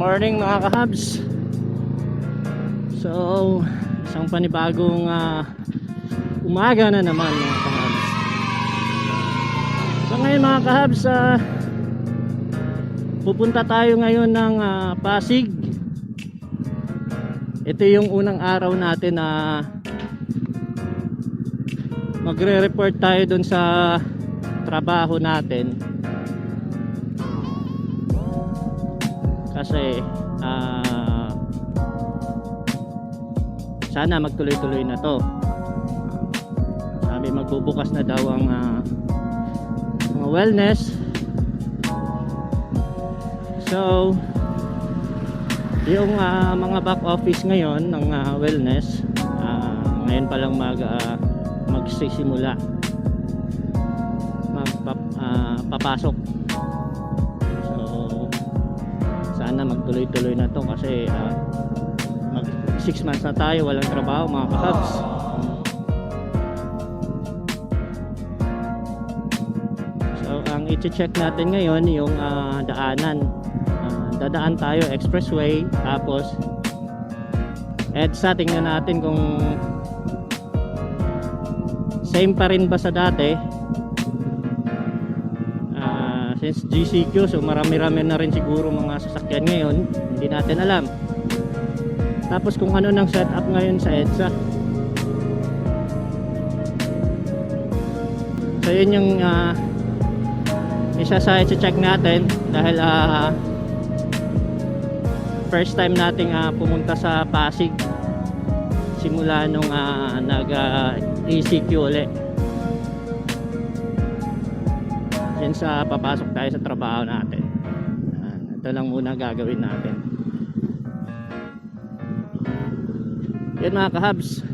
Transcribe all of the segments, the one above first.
morning mga kahabs. So isang panibagong ah, umaga na naman mga kahabs. So ngayon mga kahabs ah, pupunta tayo ngayon ng ah, Pasig. Ito yung unang araw natin na magre-report tayo dun sa trabaho natin kasi ah, sana magtuloy-tuloy na to. Sabi magbubukas na daw ang ah, mga wellness. So yung ah, mga back office ngayon ng ah, wellness ah, ngayon pa lang mag ah, magsisimula. Magpap- ah, papasok sana magtuloy-tuloy na to kasi ah, mag 6 months na tayo walang trabaho mga kahabs so ang i-check natin ngayon yung ah, daanan. Ah, dadaan tayo expressway tapos EDSA tingnan natin kung same pa rin ba sa dati Since GCQ so marami-rami na rin siguro mga sasakyan ngayon. Hindi natin alam. Tapos kung ano nang setup ngayon sa EDSA. So yun yung ah, isa sa check natin dahil ah, first time nating ah, pumunta sa Pasig simula nung ah, nag ah, ECQ ulit since ah, papasok tayo sa trabaho natin. Ito lang muna gagawin natin. Yun mga kahabs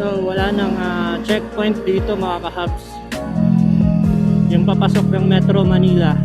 So wala nang ah, checkpoint dito mga kahabs. Yung papasok ng Metro Manila.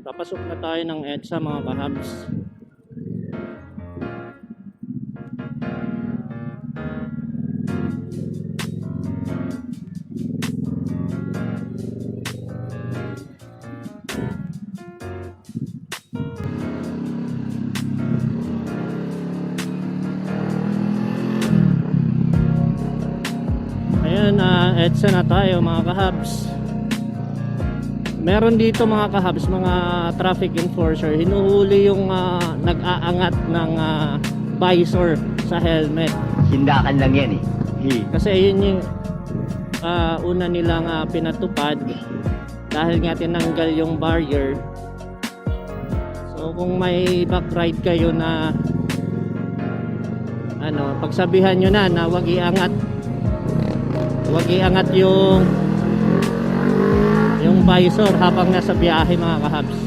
Papasok na tayo ng EDSA mga kahabs. Ayan, na EDSA na tayo mga kahabs. Meron dito mga kahabs, mga traffic enforcer, hinuhuli yung ah, nag-aangat ng ah, visor sa helmet. Sindakan lang yan eh. Kasi yun yung ah, una nilang ah, pinatupad dahil nga tinanggal yung barrier. So kung may back ride kayo na ano, pagsabihan nyo na na wag iangat wag iangat yung visor habang nasa biyahe mga kahabs.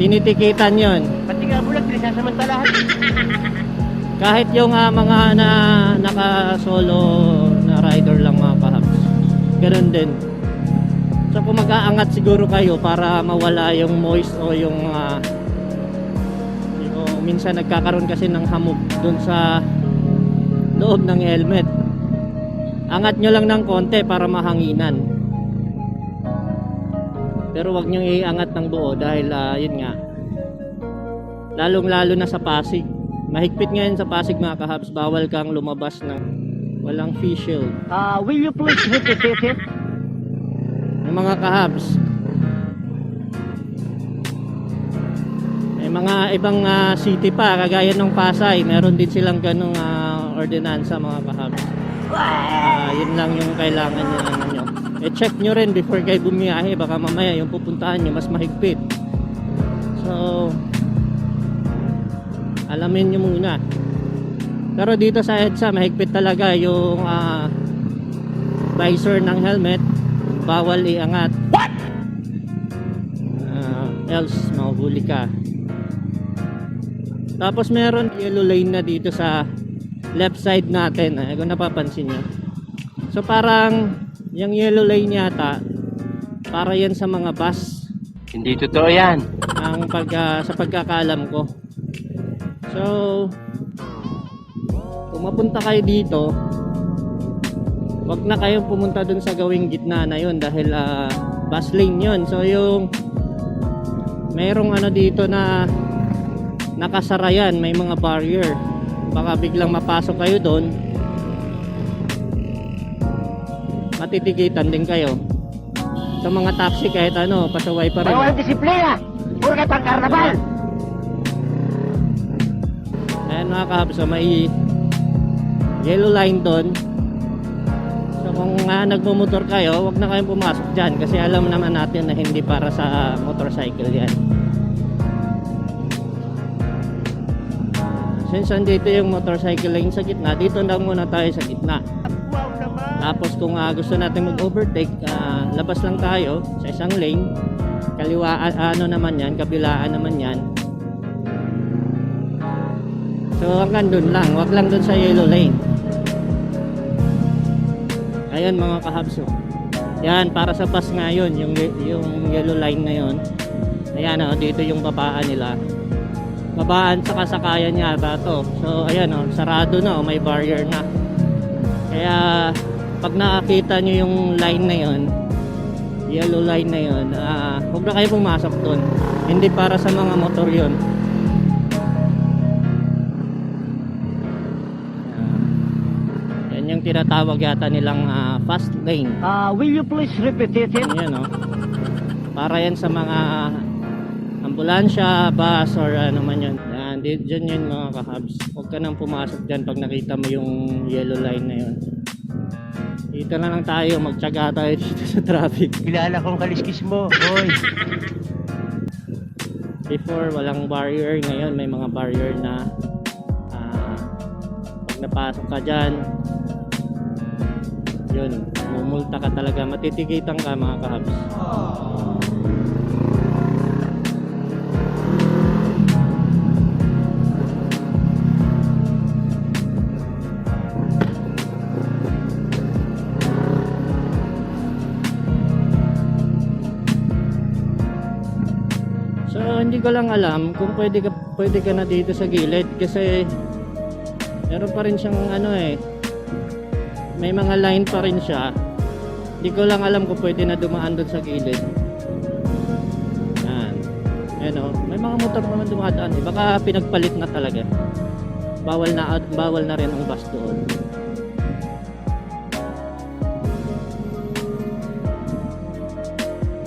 Tinitikitan yon Pati nga bulag, pinasasamantalahan. kahit yung ah, mga na naka-solo na rider lang mga kahabs. Ganun din. So kung mag-aangat siguro kayo para mawala yung moist o yung ah, yung minsan nagkakaroon kasi ng hamog dun sa loob ng helmet. Angat nyo lang ng konti para mahanginan. Pero wag nyo iangat ng buo dahil ah, yun nga. Lalong lalo na sa Pasig. Mahigpit ngayon sa Pasig mga kahabs, bawal kang lumabas ng walang face shield. Ah, will you please repeat it? Yung mga kahabs. May mga ibang ah, city pa, kagaya ng Pasay, meron din silang ganong ah, ordinansa mga kahabs. Ah, yun lang yung kailangan nyo ano nyo. E check nyo rin before kayo bumiyahe, baka mamaya yung pupuntahan nyo mas mahigpit. So, alamin nyo muna. Pero dito sa EDSA, mahigpit talaga yung ah, visor ng helmet. Bawal iangat. Ah, else, mahuhuli ka. Tapos meron yellow lane na dito sa left side natin. Eh, kung napapansin nyo. So parang yung yellow lane yata para yan sa mga bus Hindi totoo yan. ang pag ah, sa pagkakaalam ko. So kung mapunta kayo dito, wag na kayong pumunta dun sa gawing gitna na yun dahil ah, bus lane yun. So yung merong ano dito na nakasara yan, may mga barrier. Baka biglang mapasok kayo doon. Matitigitan din kayo. Sa mga taxi kahit ano, pasaway pa rin. Walang disiplina. Puro ka pang karnaval. Ayan mga kahabs, may yellow line doon. So kung nga nagmumotor kayo, wag na kayong pumasok dyan kasi alam naman natin na hindi para sa motorcycle yan. Since andito yung motorcycle lane sa gitna, dito lang muna tayo sa gitna. Tapos kung ah, gusto natin mag-overtake, ah, labas lang tayo sa isang lane. Kaliwa, ah, ano naman yan, kabilaan naman yan. So hanggang dun lang, wag lang dun sa yellow lane. Ayun mga kahabso. Yan, para sa bus nga yun, yung, yung yellow line na yun. Ayan o, dito yung babaan nila. Babaan sa kasakayan yata to. So ayan o, sarado na o, may barrier na. Kaya pag nakakita nyo yung line na yon, yellow line na yon, ah, huwag na kayo pumasok doon. Hindi para sa mga motor yon. yan yung tinatawag yata nilang ah, fast lane. Ah, will you please repeat it? Yan o. Para yan sa mga ambulansya, bus, or ano man yun. Yan, dyan yun mga kahabs. Huwag ka nang pumasok dyan pag nakita mo yung yellow line na yun. Dito na lang tayo, magtyaga tayo dito sa traffic. Kilala kong kaliskis mo, boy. Before, walang barrier. Ngayon, may mga barrier na ah, pag napasok ka dyan, yun, mumulta ka talaga. Matitigitan ka mga kahabs. So hindi ko lang alam kung pwede ka pwede ka na dito sa gilid kasi meron pa rin siyang ano eh may mga line pa rin siya. Hindi ko lang alam kung pwede na dumaan doon sa gilid. Yan. Ayan o. May mga motor naman dumadaan eh. Baka pinagpalit na talaga. Bawal na bawal na rin ang bus doon.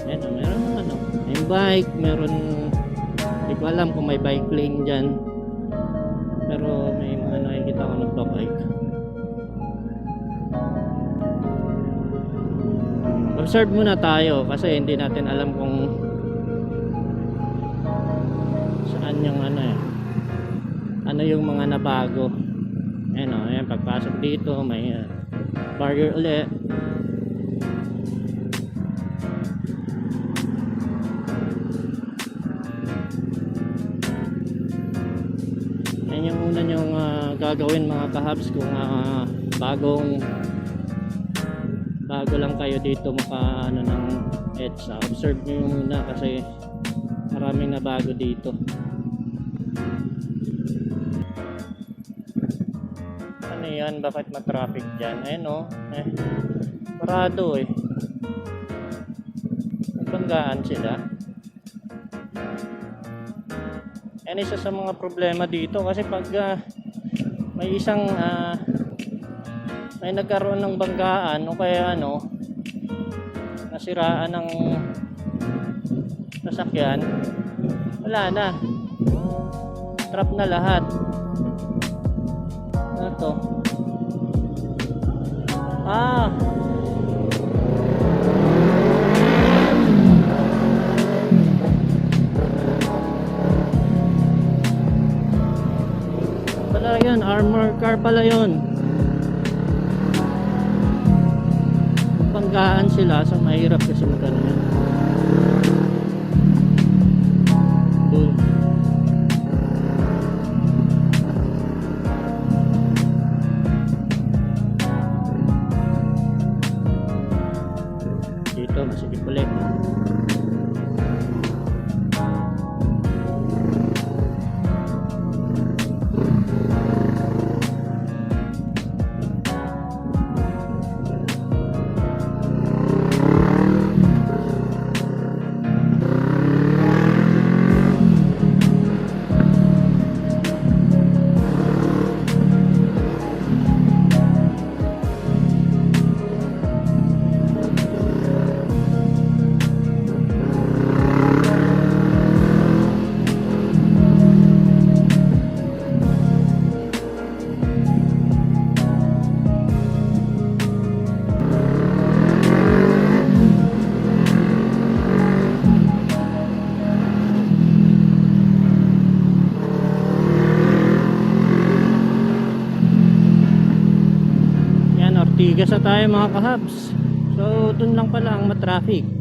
Ayan o. Meron ng ano. May bike. Meron ko alam kung may bike lane dyan. Pero may mga nakikita ko nagbabike. Observe muna tayo kasi hindi natin alam kung saan yung ano eh. Ano yung mga nabago. Ayan o, ayan, pagpasok dito may uh, barrier ulit. Gagawin mga kahabs kung ah, bagong bago lang kayo dito maka ano ng EDSA. Observe nyo muna kasi maraming na bago dito. Ano yan? Bakit ma-traffic dyan? Ayun o. Eh, parado eh. Nagbanggaan sila. Yan isa sa mga problema dito kasi pag ah, may isang ah, may nagkaroon ng banggaan o kaya ano nasiraan ng sasakyan wala na. Trap na lahat. Ano ah armor car pala yun. Banggaan sila so mahirap kasi magano Yan, Ortigas na tayo mga kahabs. So, dun lang pala ang matraffic.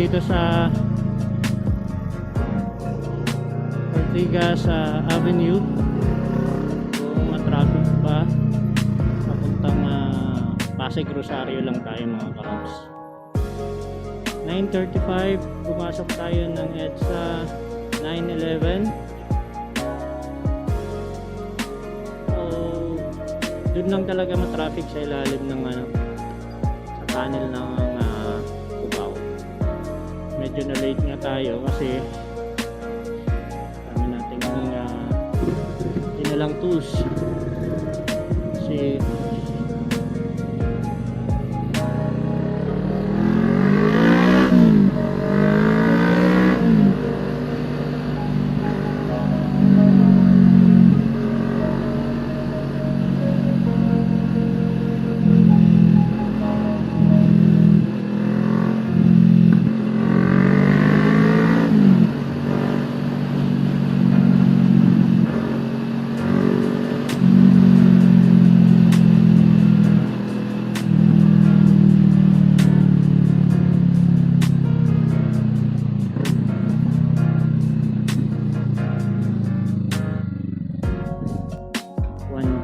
Dito sa Ortigas sa Avenue. Kung matraffic pa, papuntang uh, Pasig Rosario lang tayo mga kahabs. 9.35, pumasok tayo ng EDSA 9.11. So, Doon lang talaga matraffic sa ilalim ng ano, sa tunnel ng. Medyo na late nga tayo kasi kami nating uh, dinalang tools. Kasi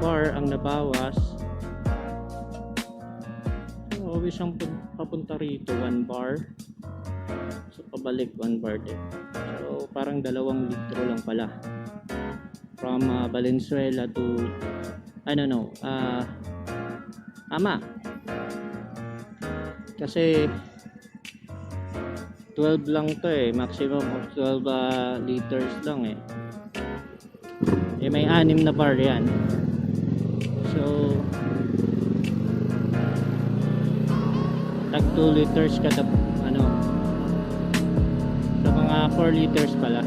bar ang nabawas. So, always ang pun- papunta rito, one bar. So, pabalik, one bar din. So, parang dalawang litro lang pala. From uh, Valenzuela to, I don't know, ah, Ama. Kasi, 12 lang to eh. Maximum of 12 ah, liters lang eh. Eh, may anim na bar yan. So, tag 2 liters kada, ano, sa mga 4 liters pala.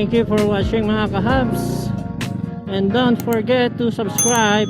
Thank you for watching mga kahabs. And don't forget to subscribe